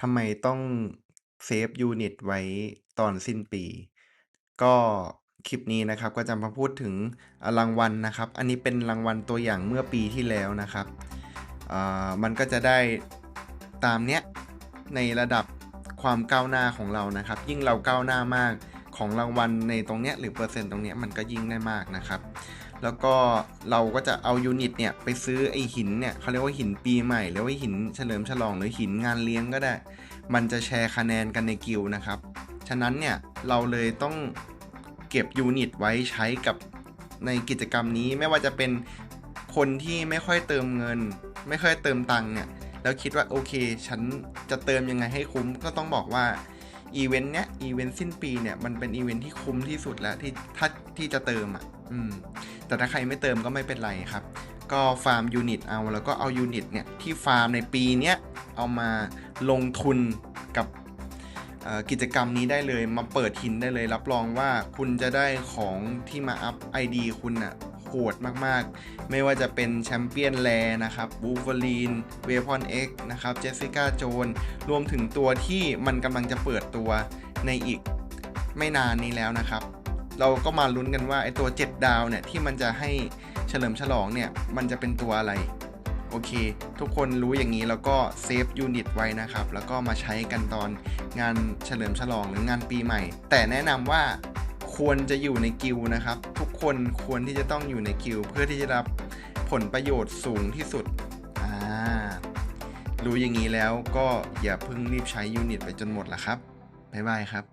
ทำไมต้องเซฟยูนิตไว้ตอนสิ้นปี ก็คลิปนี้นะครับก็จะมาพูดถึงรางวัลนะครับ อันนี้เป็นรางวัลตัวอย่างเมื่อปีที่แล้วนะครับอ่ามันก็จะได้ตามเนี้ยในระดับความก้าวหน้าของเรานะครับ ยิ่งเราก้าวหน้ามากของรางวัลในตรงเนี้ยหรือเปอร์เซ็นต์ตรงเนี้ยมันก็ยิ่งได้มากนะครับ แล้วก็เราก็จะเอายูนิตเนี่ยไปซื้อไอหินเนี่ยเขาเรียกว่าหินปีใหม่หรือว่าหินเฉลิมฉลองหรือหินงานเลี้ยงก็ได้ มันจะแชร์คะแนนกันในกิลด์นะครับ ฉะนั้นเนี่ยเราเลยต้องเก็บยูนิตไว้ใช้กับในกิจกรรมนี้ไม่ว่าจะเป็นคนที่ไม่ค่อยเติมเงิน ไม่ค่อยเติมตังค์เนี่ยแล้วคิดว่าโอเค ฉันจะเติมยังไงให้คุ้มก็ต้องบอกว่าอีเวนต์เนี้ยอีเวนต์สิ้นปีเนี่ยมันเป็นอีเวนต์ที่คุ้มที่สุดแล้วที่ถ้าที่จะเติมอะอืม แต่ถ้าใครไม่เติมก็ไม่เป็นไรครับ ก็ฟาร์มยูนิตเอาแล้วก็เอายูนิตเนี่ยที่ฟาร์มในปีเนี้ยเอามาลงทุนกับกิจกรรมนี้ได้เลยมาเปิดหินได้เลย รับรองว่าคุณจะได้ของที่มาอัพ ID คุณอะโหดมากๆ ไม่ว่าจะเป็นแชมเปี้ยนแลนะครับบูฟเฟอรีนเวพอนเอ็กนะครับเจสสิก้าโจนรวมถึงตัวที่มันกำลังจะเปิดตัวในอีกไม่นานนี้แล้วนะครับ เราก็มาลุ้นกันว่าไอตัว 7 ดาวเนี่ยที่มันจะให้เฉลิมฉลองเนี่ยมันจะเป็นตัวอะไร โอเค ทุกคนรู้อย่างนี้แล้วก็เซฟยูนิตไว้นะครับ แล้วก็มาใช้กันตอนงานเฉลิมฉลองหรืองานปีใหม่ แต่แนะนำว่าควรจะอยู่ในกิลนะครับ ทุกคนควรที่จะต้องอยู่ในกิลเพื่อที่จะรับผลประโยชน์สูงที่สุดอ่ารู้อย่างนี้แล้วก็อย่าเพิ่งรีบใช้ยูนิตไปจนหมดละครับบ๊ายบายครับ